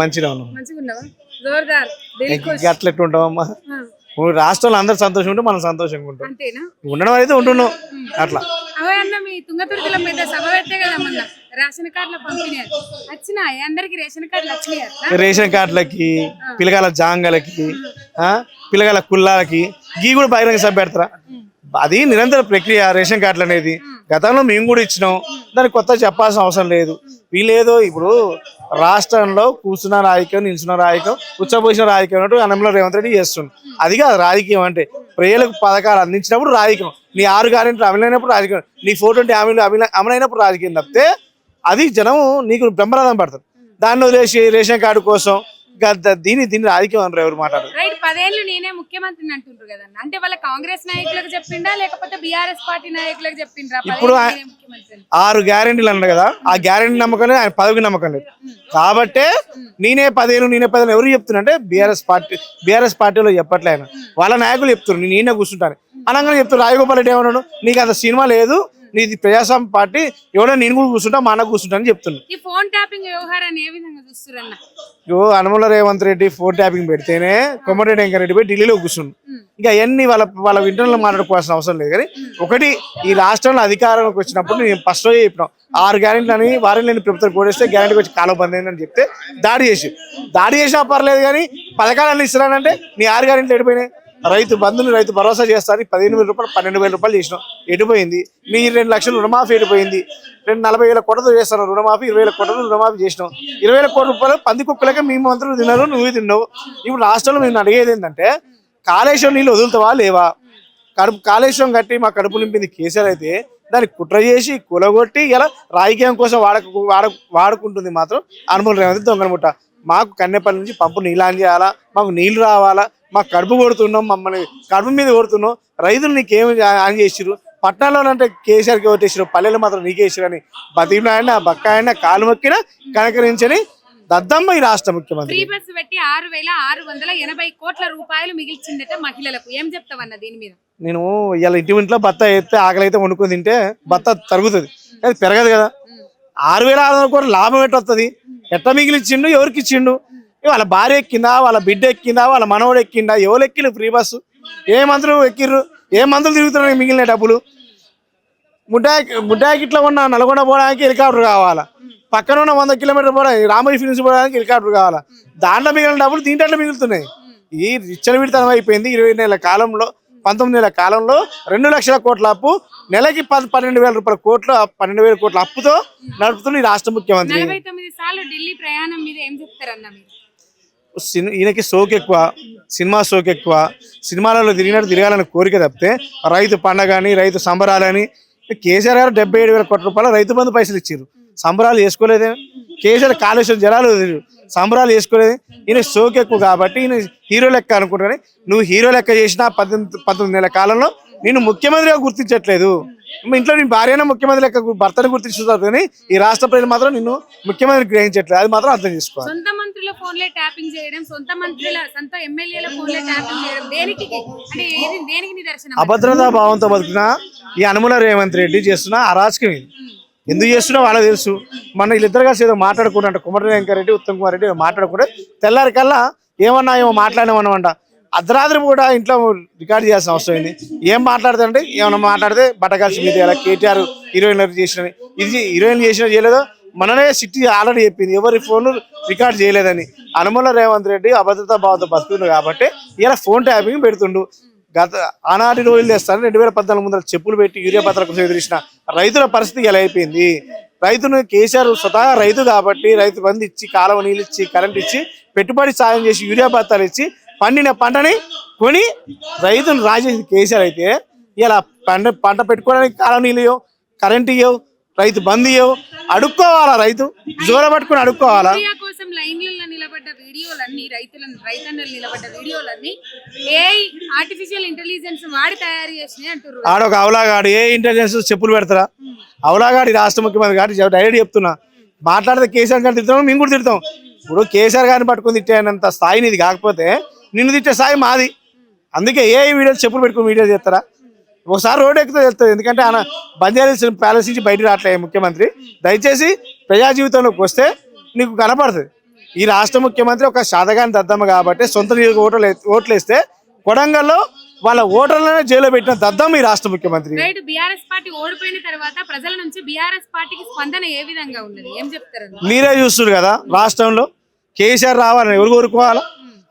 మంచిగా ఉన్నాం. ఉన్నావా జోర్దార్. అట్లా రాష్ట్రంలో అందరు సంతోషంగా ఉంటే మనం సంతోషంగా ఉంటాం. ఉండడం అయితే ఉంటున్నాం. అట్లా. అవే అన్న మీ తుంగతుర్తిలో పెద్ద సభ పెట్టే కదా మొన్న రేషన్ కార్డుల పంపిణీ వచ్చినాయి. అందరికి రేషన్ కార్డులు వచ్చినాయి అట్లా? రేషన్ కార్డులకి పిల్లగాల జాంగలకి పిల్లగాల కుల్లాలకి గీ కూడా బహిరంగ సభ పెడతారా? అది నిరంతర ప్రక్రియ రేషన్ కార్డులు అనేది. గతంలో మేము కూడా ఇచ్చినాం. దానికి కొత్త చెప్పాల్సిన అవసరం లేదు. వీళ్ళేదో ఇప్పుడు రాష్ట్రంలో కూర్చున్న రాజకీయం నిల్చున్న రాజకీయం ఉచ్చపోసిన రాజకీయం అంటూ అన్నంలో రేవంత్ రెడ్డి చేస్తుంది అది కాదు రాజకీయం అంటే. ప్రజలకు పథకాలు అందించినప్పుడు రాజకీయం. నీ ఆరు గ్యారెంటీలు అమలైనప్పుడు రాజకీయం. నీ ఫోర్ ట్వంటీ హామీలు అమలు అమలైనప్పుడు రాజకీయం తప్పితే అది జనం నీకు బ్రహ్మరాధం పడుతుంది. దాన్ని వదిలేసి రేషన్ కార్డు కోసం గద్ద- దీన్ని దీన్ని రాజకీయం అని ఎవరు మాట్లాడరు. పదేళ్ళు నేనే ముఖ్యమంత్రిని అంటుండ్రు కదా అంటే వాళ్ళ కాంగ్రెస్ నాయకులకు చెప్పిండా లేకపోతే బీఆర్ఎస్ పార్టీ నాయకులకు చెప్పిండ్రా? ఇప్పుడు పదేళ్ళు ఆ- నేనే ముఖ్యమంత్రిని. ఆరు గ్యారెంటీలు అన్నారు కదా ఆ గ్యారెంటీ నమ్మకం లేదు ఆయన పదవికి నమ్మకం లేదు. కాబట్టే నేనే పదేళ్ళు నేనే పదేళ్ళు ఎవరు చెప్తున్నా అంటే బీఆర్ఎస్ పార్టీ బీఆర్ఎస్ పార్టీలో చెప్పట్లే ఆయన. వాళ్ళ నాయకులు చెప్తున్నారు నేను నేనే కూర్చుంటాను. అనగానే చెప్తారు రాజగోపాల్ రెడ్డి ఏమన్నాడు? నీకు అంత సినిమా లేదు నీది ప్రజాస్వామ్య పార్టీ ఎవడో నేను కూడా కూర్చుంటా మా అన్న కూర్చుంటా అని చెప్తున్నాను ఈ ఫోన్ ట్యాపింగ్ వ్యవహారాన్ని ఏ విధంగా చూస్తురన్న? ఇగో అనుమల రేవంత్ రెడ్డి ఫోన్ ట్యాపింగ్ పెడితేనే కొమ్మరెడ్డి వెంకరెడ్డి పోయి ఢిల్లీలో కూర్చుండు. ఇంకా అవన్నీ వాళ్ళ వాళ్ళ ఇంటర్నల్ మాట్లాడుకోవాల్సిన అవసరం లేదు కానీ ఒకటి ఈ రాష్ట్రంలో అధికారంలోకి వచ్చినప్పుడు నేను ఫస్ట్ చెప్పినాం ఆరు గ్యారెంటీలు అని వారం లేని ప్రభుత్వం కోడేస్తే గ్యారెంటీకి వచ్చి కాలం బంద్ అయిందని చెప్తే దాడి చేసి దాడి చేసినా పర్లేదు కానీ పథకాలు ఇస్తున్నానంటే నీ ఆరు గ్యారెంటీలు ఎడిపోయినాయి. రైతు బంధుని రైతు భరోసా చేస్తారని పదిహేను వేల రూపాయలు పన్నెండు వేల రూపాయలు చేసినాం. ఎడిపోయింది. మీ రెండు లక్షలు రుణమాఫీ ఎడిపోయింది. రెండు నలభై వేల కోట్లతో చేస్తాను. రుణమాఫీ ఇరవై వేల కోటలు రుణమాఫీ చేసినాం. ఇరవై వేల కోట్ల రూపాయలు పంది కుక్కలకే మీ మంత్రులు తిన్నారు నువ్వు తిన్నావు. ఇప్పుడు రాష్ట్రంలో మేము అడిగేది ఏంటంటే కాళేశ్వరం నీళ్ళు వదులుతావా లేవా? కడుపు కాళేశ్వరం కట్టి మా కడుపు నింపింది కేసీఆర్ అయితే దాన్ని కుట్ర చేసి కులగొట్టి ఇలా రాజకీయం కోసం వాడక వాడ వాడుకుంటుంది మాత్రం అనుమతి రేవంత్ దొంగనముట్ట మాకు కన్నెపల్లి నుంచి పంపు నీళ్ళు చేయాలా? మాకు నీళ్ళు రావాలా? మాకు కడుపు కొడుతున్నాం మమ్మల్ని కడుపు మీద కొడుతున్నాం. రైతులు నీకేమి ఆన్ చేసిరు పట్టణాల్లోనంటే కేసీఆర్కి ఓటేసారు పల్లెలు మాత్రం నీకేసారు అని. బతికినాయన బక్కాయన కాలు మొక్కిన కనకరించని దద్దమ్మ ఈ రాష్ట్ర ముఖ్యమంత్రి. ఫ్రీ పెట్టి ఆరు వేల ఆరు వందల ఎనభై కోట్ల రూపాయలు మిగిల్చిందట మహిళలకు. ఏం చెప్తావన్న దీని మీద? నేను ఇలా ఇంటి ఇంట్లో బత్త ఎత్తే ఆకలి అయితే వండుకొని తింటే బత్త తరుగుతుంది. అది పెరగదు కదా. ఆరు వేల ఆరు వందల కోట్లు లాభం ఎట్ట వస్తుంది? ఎట్ట మిగిలిచ్చిండు? ఎవరికి ఇచ్చిండు? వాళ్ళ భార్య ఎక్కిందా వాళ్ళ బిడ్డ ఎక్కిందా వాళ్ళ మనవడు ఎక్కిందా ఎవరు ఎక్కిరు ఫ్రీ బస్సు? ఏ మంత్రులు ఎక్కిర్రు? ఏ మంత్రులు తిరుగుతున్నాయి మిగిలిన డబ్బులు? ముడ్డాకి ముడ్డాకి ఇట్లా ఉన్న నల్గొండ పోవడానికి హెలికాప్టర్ కావాలా? పక్కన ఉన్న వంద కిలోమీటర్ పోవడానికి రామోజీ ఫిలిమ్స్ పోవడానికి హెలికాప్టర్ కావాలా? దాంట్లో మిగిలిన డబ్బులు దీంట్లో మిగులుతున్నాయి. ఈ విచ్చలవిడితనం అయిపోయింది ఇరవై నెలల కాలంలో పంతొమ్మిది నెలల కాలంలో రెండు లక్షల కోట్ల అప్పు నెలకి పది పన్నెండు వేల రూపాయల కోట్ల పన్నెండు వేల కోట్ల అప్పుతో నడుపుతున్న ఈ రాష్ట్ర ముఖ్యమంత్రి. ఈయనకి సోక్ ఎక్కువ సినిమా సోక్ ఎక్కువ సినిమాలలో తిరిగినట్టు తిరగాలని కోరిక తప్పితే రైతు పండగని రైతు సంబరాలని కేసీఆర్ గారు డెబ్బై ఏడు వేల కోట్ల రూపాయలు రైతు బంధు పైసలు ఇచ్చారు సంబరాలు చేసుకోలేదే. కేసీఆర్ కాళేశ్వరం జనాలు సంబరాలు చేసుకోలేదు. ఈయన సోక్ ఎక్కువ కాబట్టి ఈయన హీరో లెక్క అనుకుంటాను నువ్వు హీరో లెక్క చేసినా పద్దెనిమిది పంతొమ్మిది నెలల కాలంలో నేను ముఖ్యమంత్రిగా గుర్తించట్లేదు. ఇంట్లో నేను భార్యనే ముఖ్యమంత్రి లెక్క భర్తను గుర్తించుతారు కానీ ఈ రాష్ట్ర ప్రజలు మాత్రం నిన్ను ముఖ్యమంత్రి గ్రహించట్లేదు. అది మాత్రం అర్థం చేసుకోవాలి. మంత్రుల ఫోన్లే ట్యాపింగ్ చేయడం సొంత మంత్రుల సొంత ఎమ్మెల్యేల ఫోన్లే ట్యాపింగ్ చేయడం దేనికి? అంటే ఏది దేనికి నిదర్శనం? అభద్రతా భావంతో బతుకున్న ఈ అనుమల రేవంత్ రెడ్డి చేస్తున్న అరాచకం ఇది ఎందుకు చేస్తున్నా వాళ్ళకి తెలుసు. మన వీళ్ళిద్దరు కలిసి ఏదో మాట్లాడుకుంటే కుమార వెంకరెడ్డి ఉత్తమ్ కుమార్ రెడ్డి మాట్లాడుకుంటే తెల్లారి కల్లా ఏమన్నా ఏమో మాట్లాడినామన్నమాట. అర్ధరాత్రి కూడా ఇంట్లో రికార్డ్ చేయాల్సిన అవసరం ఏంది? ఏం మాట్లాడుతుంటే ఏమన్నా మాట్లాడితే బట్టకాల్సి మీద ఇలా కేటీఆర్ హీరోయిన్ చేసిన ఇది హీరోయిన్ చేసిన చేయలేదో? మననే సిటీ ఆల్రెడీ చెప్పింది. ఎవరి ఫోన్ రికార్డ్ చేయలేదని. అనుమల రేవంత్ రెడ్డి అభద్రతా భావంతో బతుకుండు కాబట్టి ఇలా ఫోన్ ట్యాపింగ్ పెడుతుండు. గత ఆనాటి రోజులు తెస్తాను రెండు వేల పద్నాలుగు ముందర చెప్పులు పెట్టి యూరియా పత్రాల కోసం ఎదిరించిన రైతుల పరిస్థితి ఎలా అయిపోయింది? రైతును కేసీఆర్ స్వతహా రైతు కాబట్టి రైతు మంది ఇచ్చి కాలువ నీళ్ళు ఇచ్చి కరెంట్ ఇచ్చి పెట్టుబడి సాయం చేసి యూరియా పత్రాలు ఇచ్చి పండిన పంటని కొని రైతును రాజేసి కేసీఆర్ అయితే ఇలా పంట పంట పెట్టుకోవడానికి కాలువ నీళ్ళు ఇవ్వవు కరెంట్ ఇవ్వవు రైతు బంద్ ఇవ్వవు అడుక్కోవాలా రైతు? జోర పట్టుకొని అడుక్కోవాలా? లైన్లలో నిలబడ్డ వీడియోలన్నీ రైతులను రైతన్నలు నిలబడ్డ వీడియోలన్నీ ఏఐ ఆర్టిఫిషియల్ ఇంటెలిజెన్స్ వాడి తయారు చేసినాయి అంటారు ఆడొక అవలాగాడు ఏ ఇంటెలిజెన్స్ చెప్పులు పెడతారా? అవలాగాడి రాష్ట్ర ముఖ్యమంత్రి గారు డైరెక్ట్ చెప్తున్నా. మాట్లాడితే కేసీఆర్ గారిని తిడతాం మేము కూడా తిడతాం. ఇప్పుడు కేసీఆర్ గారిని పట్టుకొని తిట్టేనంత స్థాయి నీది కాకపోతే నిన్ను తిట్టే స్థాయి మాది. అందుకే ఏ వీడియోలు చెప్పులు పెట్టుకుని వీడియో చేస్తారా? ఒకసారి రోడ్ ఎక్కితే తెలుస్తుంది ఎందుకంటే ఆయన బంజారా ప్యాలెస్ నుంచి బయట రావట్లే ముఖ్యమంత్రి. దయచేసి ప్రజా జీవితంలోకి వస్తే నీకు కనపడుతుంది. ఈ రాష్ట్ర ముఖ్యమంత్రి ఒక శాతగాని దద్దమ్మ కాబట్టి సొంత నియోజక ఓట్లు వే- ఓట్లు వేస్తే కొడంగల్లో వాళ్ళ ఓటర్లనే జైల్లో పెట్టిన దద్దమ్మ ఈ రాష్ట్ర ముఖ్యమంత్రి. రైట్ బీఆర్ఎస్ పార్టీ ఓడిపోయిన తర్వాత ప్రజల నుంచి బీఆర్ఎస్ పార్టీకి స్పందన ఏ విధంగా ఉన్నది? ఏం చెప్తారు మీరే చూస్తున్నారు కదా రాష్ట్రంలో. కేసీఆర్ రావాలని ఎవరు కోరుకోవాలా?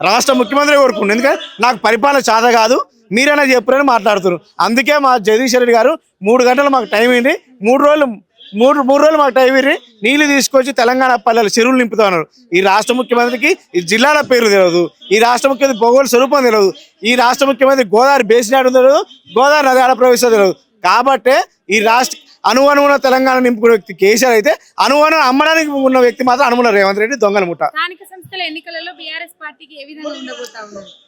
రాష్ట్ర ముఖ్యమంత్రి కోరుకుంటుంది. ఎందుకంటే నాకు పరిపాలన చాద కాదు. మీరైనా చెప్పారని మాట్లాడుతున్నారు. అందుకే మా జగదీష్ రెడ్డి గారు మూడు గంటలు మాకు టైం అయింది మూడు రోజులు మూడు మూడు రోజులు మాకు టైం ఇర్రి. నీళ్ళు తీసుకొచ్చి తెలంగాణ పల్లెలు చెరువులు నింపుతా ఉన్నారు ఈ రాష్ట్ర ముఖ్యమంత్రికి ఈ జిల్లాల పేరు తెలియదు ఈ రాష్ట్ర ముఖ్యమంత్రి భౌగోళ స్వరూపం తెలియదు ఈ రాష్ట్ర ముఖ్యమంత్రి గోదావరి బేసినాడు తెలియదు గోదావరి నది ఆడ ప్రవేశం తెలియదు కాబట్టే ఈ రాష్ట్ర అనువనువున తెలంగాణ నింపుకునే వ్యక్తి కేసీఆర్ అయితే అనువను అమ్మడానికి ఉన్న వ్యక్తి మాత్రం అనుమల రేవంత్ రెడ్డి దొంగల ముఠ.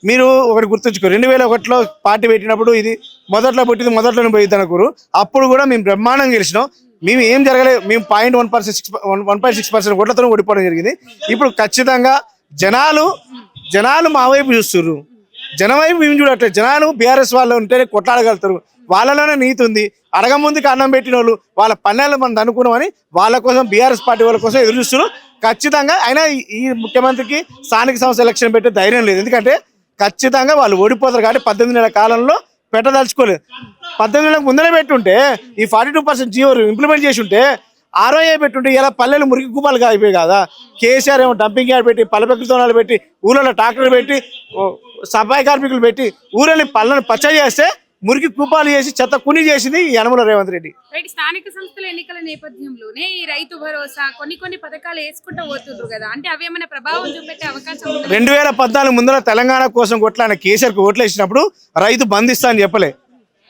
మీరు ఒకటి గుర్తుంచుకో రెండు వేల ఒకటిలో పార్టీ పెట్టినప్పుడు ఇది మొదట్లో పుట్టింది మొదట్లోనే పోయింది అనుకోరు అప్పుడు కూడా మేము బ్రహ్మాండంగా గెలిచినాం. మేము ఏం జరగలేదు మేము point one percent six one point six percent ఓట్లతో ఓడిపోవడం జరిగింది. ఇప్పుడు ఖచ్చితంగా జనాలు జనాలు మా వైపు చూస్తున్నారు జనం వైపు మేము చూడట్లేదు. జనాలు బీఆర్ఎస్ వాళ్ళు ఉంటేనే కొట్లాడగలుగుతారు. వాళ్ళలోనే నీతి ఉంది. అడగ అన్నం పెట్టిన వాళ్ళు వాళ్ళ పన్నెలు మనం అనుకున్నామని వాళ్ళ కోసం బీఆర్ఎస్ పార్టీ వాళ్ళ కోసం ఎదురు చూస్తున్నారు. ఖచ్చితంగా అయినా ఈ- ఈ ముఖ్యమంత్రికి స్థానిక సంస్థ ఎలక్షన్ పెట్టే ధైర్యం లేదు. ఎందుకంటే ఖచ్చితంగా వాళ్ళు ఓడిపోతారు కాబట్టి పద్దెనిమిది నెలల కాలంలో పెట్టదలుచుకోలేదు. పద్దెనిమిది నెలలకు ముందరే పెట్టుంటే ఈ forty two percent Jio implement చేసి ఉంటే ఆర్ఓఏ పెట్టుంటే ఇలా పల్లెలు మురికి కుప్పలుగా అయిపోయి కదా. కేసీఆర్ ఏమో డంపింగ్ యార్డ్ పెట్టి పల్లెపెక్కుతోనాలు పెట్టి ఊళ్ళలో ట్రాక్టర్లు పెట్టి సఫాయి కార్మికులు పెట్టి ఊళ్ళని పల్లెని పచ్చ చేస్తే మురికి కుప్పాలు చేసి చెత్త కుని చేసింది ఈ యనమల రేవంత్ రెడ్డి. రైట్ స్థానిక సంస్థల ఎన్నికల నేపథ్యంలోనే ఈ రైతు భరోసా కొన్ని కొన్ని పథకాలు వేసుకుంటూ పోతుండ్రు కదా. అంటే అవి ఏమైనా ప్రభావం చూపెట్టే అవకాశం రెండు వేల పద్నాలుగు ముందర తెలంగాణ కోసం కొట్లాడిన కేసీఆర్కి ఓట్లు వేసినప్పుడు రైతు బంద్ ఇస్తా అని చెప్పలే.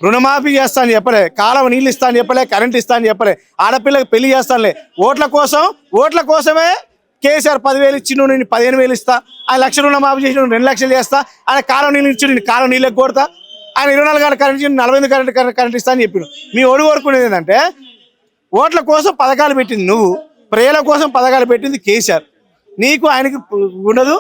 రుణమాఫీ చేస్తా అని చెప్పలే. కాలం నీళ్ళు ఇస్తా అని చెప్పలే కరెంట్ ఇస్తా అని చెప్పలే. ఆడపిల్లకి పెళ్ళి చేస్తానులే. ఓట్ల కోసం ఓట్ల కోసమే కేసీఆర్ పదివేలు ఇచ్చి నువ్వు నేను పదిహేను వేలు ఇస్తా. ఆయన లక్ష రుణమాఫీ చేసి నువ్వు రెండు లక్షలు చేస్తా. ఆయన కాలం నీళ్ళు ఇచ్చి నేను కాలం నీళ్ళకి కొడతా. ఆయన ఇరవై నాలుగు గంటల కరెంట్ నలభై ఎనిమిది కరెంట్ కరెంట్ ఇస్తా అని చెప్పిండు. మీ ఒడి కోరుకునేది ఏంటంటే ఓట్ల కోసం పథకాలు పెట్టింది నువ్వు ప్రజల కోసం పథకాలు పెట్టింది కేసీఆర్. నీకు ఆయనకి ఉండదు.